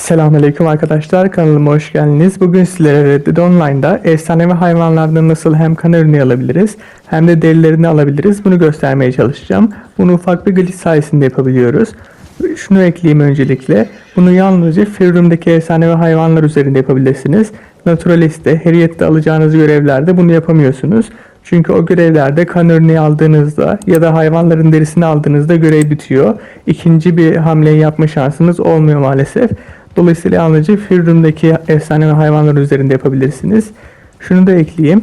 Selamünaleyküm arkadaşlar kanalıma hoş geldiniz. Bugün sizlere Red Dead Online'da efsanevi hayvanlardan nasıl hem kan ürünü alabiliriz hem de derilerini alabiliriz bunu göstermeye çalışacağım. Bunu ufak bir glitch sayesinde yapabiliyoruz. Şunu ekleyeyim öncelikle. Bunu yalnızca Freedom'daki efsanevi hayvanlar üzerinde yapabilirsiniz. Naturalist'te, Harriet'te alacağınız görevlerde bunu yapamıyorsunuz. Çünkü o görevlerde kan örneği aldığınızda ya da hayvanların derisini aldığınızda görev bitiyor. İkinci bir hamleyi yapma şansınız olmuyor maalesef. Dolayısıyla yalnızca Freedom'daki efsanevi hayvanlar üzerinde yapabilirsiniz. Şunu da ekleyeyim.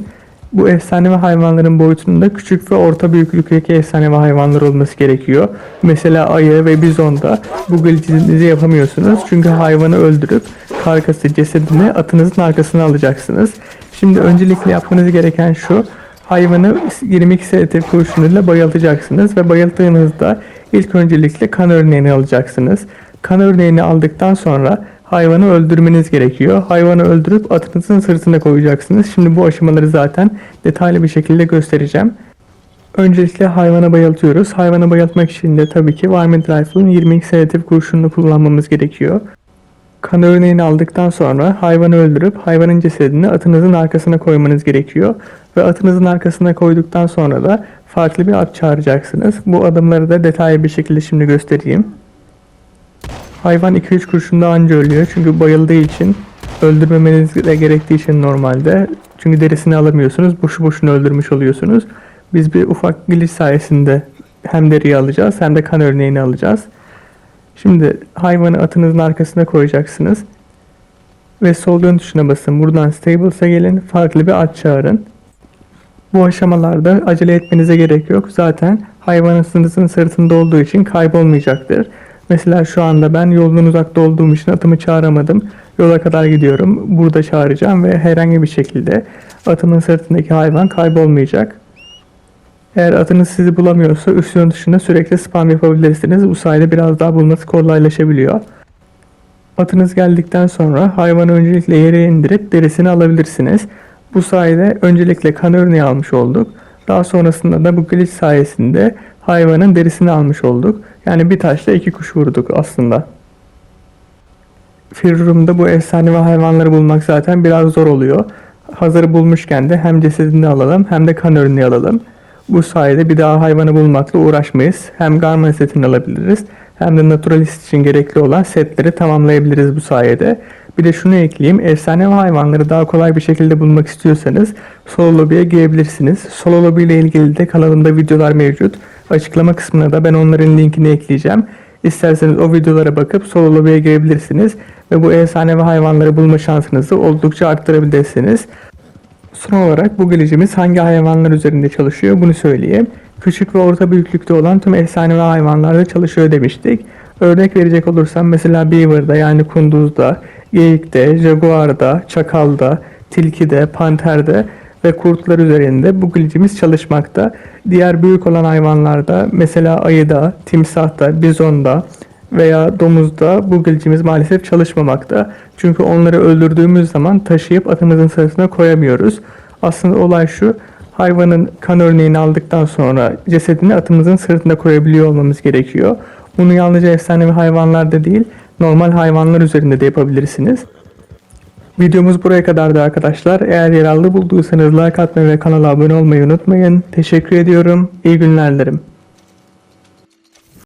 Bu efsanevi hayvanların boyutunda küçük ve orta büyüklükteki efsanevi hayvanlar olması gerekiyor. Mesela ayı ve bizonda bu glitch'inizi yapamıyorsunuz. Çünkü hayvanı öldürüp karkası, cesedini atınızın arkasına alacaksınız. Şimdi öncelikle yapmanız gereken şu. Hayvanı 22 ST kurşunuyla bayıltacaksınız ve bayılttığınızda ilk öncelikle kan örneğini alacaksınız. Kan örneğini aldıktan sonra hayvanı öldürmeniz gerekiyor. Hayvanı öldürüp atınızın sırtına koyacaksınız. Şimdi bu aşamaları zaten detaylı bir şekilde göstereceğim. Öncelikle hayvana bayıltıyoruz. Hayvana bayıltmak için de tabii ki Varmint Rifle'ın 22 sedatif kurşununu kullanmamız gerekiyor. Kan örneğini aldıktan sonra hayvanı öldürüp hayvanın cesedini atınızın arkasına koymanız gerekiyor. Ve atınızın arkasına koyduktan sonra da farklı bir at çağıracaksınız. Bu adımları da detaylı bir şekilde şimdi göstereyim. Hayvan 2-3 kurşunda anca ölüyor çünkü bayıldığı için öldürmemeniz de gerektiği için normalde. Çünkü derisini alamıyorsunuz. Boşu boşuna öldürmüş oluyorsunuz. Biz bir ufak glitch sayesinde hem deriyi alacağız hem de kan örneğini alacağız. Şimdi hayvanı atınızın arkasına koyacaksınız. Ve sol dön tuşuna basın. Buradan Stables'a gelin. Farklı bir at çağırın. Bu aşamalarda acele etmenize gerek yok. Zaten hayvanınızın sırtında olduğu için kaybolmayacaktır. Mesela şu anda ben yoldan uzakta olduğum için atımı çağıramadım. Yola kadar gidiyorum. Burada çağıracağım ve herhangi bir şekilde atımın sırtındaki hayvan kaybolmayacak. Eğer atınız sizi bulamıyorsa üst yön dışında sürekli spam yapabilirsiniz. Bu sayede biraz daha bulması kolaylaşabiliyor. Atınız geldikten sonra hayvanı öncelikle yere indirip derisini alabilirsiniz. Bu sayede öncelikle kan örneği almış olduk. Daha sonrasında da bu glitch sayesinde hayvanın derisini almış olduk. Yani bir taşla iki kuş vurduk aslında. Firrum'da bu efsanevi hayvanları bulmak zaten biraz zor oluyor. Hazır bulmuşken de hem cesedini alalım hem de kan örneği alalım. Bu sayede bir daha hayvanı bulmakla uğraşmayız. Hem Garmin setini alabiliriz hem de Naturalist için gerekli olan setleri tamamlayabiliriz bu sayede. Bir de şunu ekleyeyim. Efsanevi hayvanları daha kolay bir şekilde bulmak istiyorsanız Solo Lobby'ye girebilirsiniz. Solo Lobby ile ilgili de kanalımda videolar mevcut. Açıklama kısmına da ben onların linkini ekleyeceğim. İsterseniz o videolara bakıp Solo Lobby'ye girebilirsiniz. Ve bu efsanevi hayvanları bulma şansınızı oldukça arttırabilirsiniz. Son olarak bu glitch'imiz hangi hayvanlar üzerinde çalışıyor bunu söyleyeyim. Küçük ve orta büyüklükte olan tüm efsanevi hayvanlarda çalışıyor demiştik. Örnek verecek olursam mesela Beaver'da yani kunduzda, geyikte, jaguarda, çakalda, tilkide, panterde ve kurtlar üzerinde bu glitch'imiz çalışmakta. Diğer büyük olan hayvanlarda mesela ayıda, timsahta, bizonda veya domuzda bu glitch'imiz maalesef çalışmamakta. Çünkü onları öldürdüğümüz zaman taşıyıp atımızın sırtına koyamıyoruz. Aslında olay şu, hayvanın kan örneğini aldıktan sonra cesedini atımızın sırtına koyabiliyor olmamız gerekiyor. Bunu yalnızca efsanevi hayvanlarda değil, normal hayvanlar üzerinde de yapabilirsiniz. Videomuz buraya kadardı arkadaşlar. Eğer yararlı bulduysanız like atmayı ve kanala abone olmayı unutmayın. Teşekkür ediyorum. İyi günler dilerim.